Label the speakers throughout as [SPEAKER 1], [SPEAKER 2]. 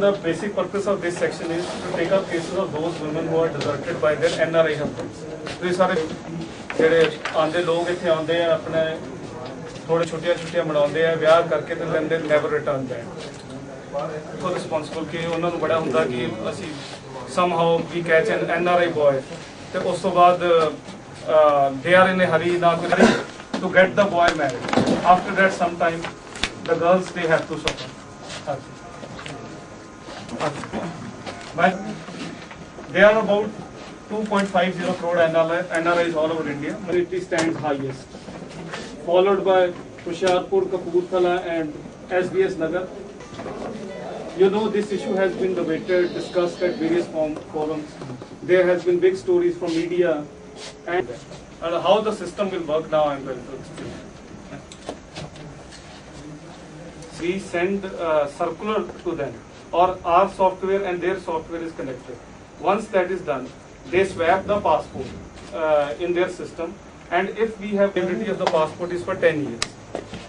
[SPEAKER 1] ਇਹਦਾ section the basic purpose of this section is to take up cases of those women who are deserted by their NRI husbands. ਤੇ ਇਹ ਸਾਰੇ ਜਿਹੜੇ ਆਂਦੇ ਲੋਕ ਇੱਥੇ ਆਉਂਦੇ ਆ ਆਪਣੇ ਥੋੜੇ ਛੁੱਟੀਆਂ ਛੁੱਟੀਆਂ ਮਨਾਉਂਦੇ ਆ ਵਿਆਹ ਕਰਕੇ ਤੇ ਲੈਂਦੇ ਨੈਵਰ ਰਿਟਰਨ ਬੈਕ ਕੋ ਰਿਸਪੌਂਸਿਬਲ ਕਿ ਉਹਨਾਂ ਨੂੰ ਬੜਾ ਹੁੰਦਾ ਕਿ ਅਸੀਂ somehow we catch N NRI boy ਤੇ ਉਸ ਤੋਂ ਬਾਅਦ they are in a hurry ਨਾ ਕੋਈ to get the boy married after that some time the girls, they have to suffer. But they are about 2.50 crore NRI, NRIs all over India. Military stands highest, followed by Hoshiarpur, Kapurthala, and SBS Nagar. You know this issue has been debated, discussed at various form, forums. There has been big stories from media, and, and how the system will work now. I'm going to explain. we send uh, circular to them or our software and their software is connected. Once that is done, they swap the passport uh, in their system. And if we have validity of the passport is for 10 years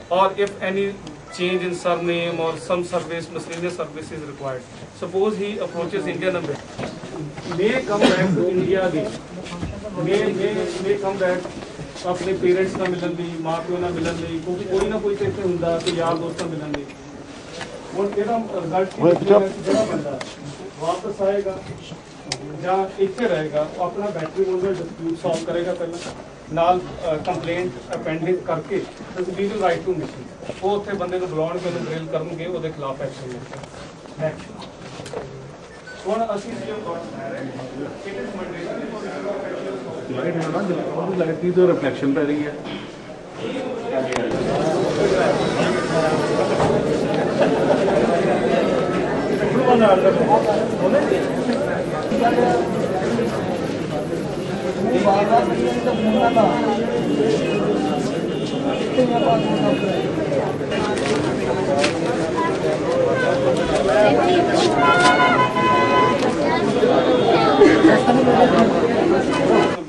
[SPEAKER 1] or if any change in surname or some service, miscellaneous service is required. Suppose he approaches Indian number, may come back to India again, may, may, may come back. अपने parents का मिलन नहीं माँ प्यो ना मिलन नहीं कोई ना कोई तो इतने तो यार दोस्त का मिलन नहीं ਹੁਣ ਇਹਦਾ ਰਿਜ਼ਲਟ ਜਿਹੜਾ ਬੰਦਾ ਵਾਪਸ ਆਏਗਾ ਜਾਂ ਇੱਥੇ ਰਹੇਗਾ ਉਹ ਆਪਣਾ ਬੈਟਰੀ ਮੋਡਲ ਡਿਸਪਿਊਟ ਸੋਲਵ ਕਰੇਗਾ ਪਹਿਲਾਂ। ਨਾਲ ਕੰਪਲੇਂਟ ਅਪੈਂਡਿੰਗ ਕਰਕੇ ਲੀਗਲ ਰਾਈਟ ਟੂ ਮਿਸ਼ਨ ਉਹ ਉੱਥੇ ਬੰਦੇ ਨੂੰ ਬੁਲਾਉਣਗੇ ਉਹਨੂੰ ਗ੍ਰਿਲ ਕਰਨਗੇ ਉਹਦੇ ਖਿਲਾਫ ਐਕਸ਼ਨ ਲੈਣਗੇ ਹੁਣ ਅਸੀਂ ਜੋ ਇਟ ਇਜ਼ ਮੰਡੇਟਰੀ
[SPEAKER 2] ਲਾਈਟ ਹੈ ਨਾ ਜਦੋਂ ਲਾਈਟ ਦੀ ਤਾਂ ਰਿਫਲੈਕਸ਼ਨ ਪੈ ਰਹੀ ਹੈ।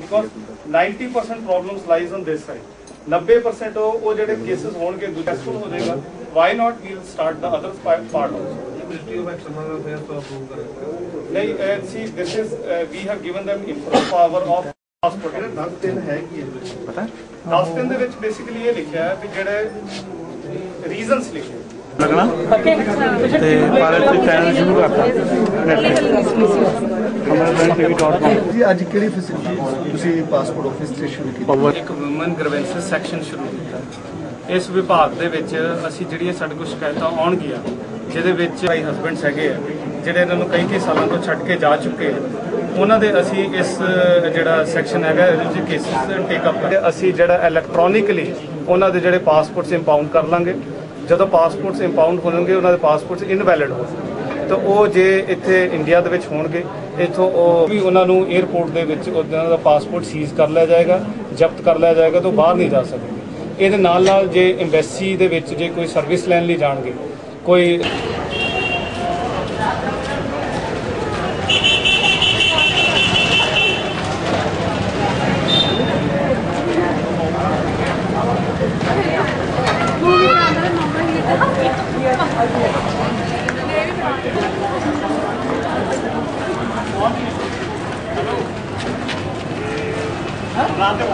[SPEAKER 1] Because 90% problems lies on this side 90% ਉਹ ਜਿਹੜੇ ਕੇਸਸ ਹੋਣਗੇ ਸਕਸੈਸਫੁਲ ਹੋ ਜਾਏਗਾ। Why
[SPEAKER 3] not we'll start the other part also
[SPEAKER 1] ਨਹੀਂ ਸੀ this is we have given them improve power of hospital
[SPEAKER 3] 10 ਦਿਨ ਹੈ। ਕੀ ਇਹਦੇ ਵਿੱਚ
[SPEAKER 2] ਪਤਾ?
[SPEAKER 1] 10 ਦਿਨ ਦੇ ਵਿੱਚ ਬੇਸਿਕਲੀ ਇਹ ਲਿਖਿਆ ਹੈ ਵੀ ਜਿਹੜੇ ਰੀਜ਼ਨਸ ਲਿਖੇ।
[SPEAKER 2] ਲੱਗਣਾ? ਤੇ ਪਾਰਲ ਤੇ ਚੈਨਲ ਸ਼ੁਰੂ ਕਰਤਾ
[SPEAKER 4] ਜੀ ਅੱਜ ਕਿਹੜੀ ਫੈਸਿਲਿਟੀ ਤੁਸੀਂ ਪਾਸਪੋਰਟ ਆਫਿਸ ਤੇ ਸ਼ੁਰੂ ਕੀਤੀ?
[SPEAKER 1] ਇੱਕ ਔਮਨ ਗ੍ਰਵੈਂਸਸ ਸੈਕਸ਼ਨ ਸ਼ੁਰੂ ਕੀਤਾ। ਇਸ ਵਿਭਾਗ ਦੇ ਵਿੱਚ ਅਸੀਂ ਜਿਹੜੀਆਂ ਸਾਡੇ ਕੋਲ ਸ਼ਿਕਾਇਤਾਂ ਆਉਣਗੀਆਂ ਜਿਹਦੇ ਵਿੱਚ ਭਾਈ ਹਸਬੈਂਡਸ ਹੈਗੇ ਆ ਜਿਹੜੇ ਇਹਨਾਂ ਨੂੰ ਕਈ ਕਈ ਸਾਲਾਂ ਤੋਂ ਛੱਡ ਕੇ ਜਾ ਚੁੱਕੇ ਆ ਉਹਨਾਂ ਦੇ ਅਸੀਂ ਇਸ ਜਿਹੜਾ ਸੈਕਸ਼ਨ ਹੈਗਾ ਇਹਦੇ ਵਿੱਚ ਕੇਸਿਸ ਟੇਕ ਅਪ ਅਸੀਂ ਜਿਹੜਾ ਇਲੈਕਟ੍ਰੋਨਿਕਲੀ ਉਹਨਾਂ ਦੇ ਜਿਹੜੇ ਪਾਸਪੋਰਟਸ ਇੰਪਾਊਂਡ ਕਰ ਲਾਂਗੇ। ਜਦੋਂ ਪਾਸਪੋਰਟਸ ਇੰਪਾਊਂਡ ਹੋਣਗੇ, ਉਹਨਾਂ ਦੇ ਪਾਸਪੋਰਟਸ ਇਨਵੈਲਿਡ ਹੋਣਗੇ ਤਾਂ ਉਹ ਜੇ ਇੱਥੇ ਇੰਡੀਆ ਦੇ ਵਿੱਚ ਹੋਣਗੇ, ਇੱਥੋਂ ਉਹ ਵੀ ਉਹਨਾਂ ਨੂੰ 에ਅਰਪੋਰਟ ਦੇ ਵਿੱਚ ਉਹਨਾਂ ਦਾ ਪਾਸਪੋਰਟ ਸੀਜ਼ ਕਰ ਲਿਆ ਜਾਏਗਾ, ਜ਼ਬਤ ਕਰ ਲਿਆ ਜਾਏਗਾ ਤਾਂ ਉਹ ਬਾਹਰ ਨਹੀਂ ਜਾ ਸਕਦੇ ਇਹਦੇ ਨਾਲ ਨਾਲ ਜੇ ਐਮਬੈਸੀ ਦੇ ਵਿੱਚ ਜੇ ਕੋਈ ਸਰਵਿਸ ਲੈਣ ਲਈ ਜਾਣਗੇ, ਕੋਈ ਰਾਤ ਦੇ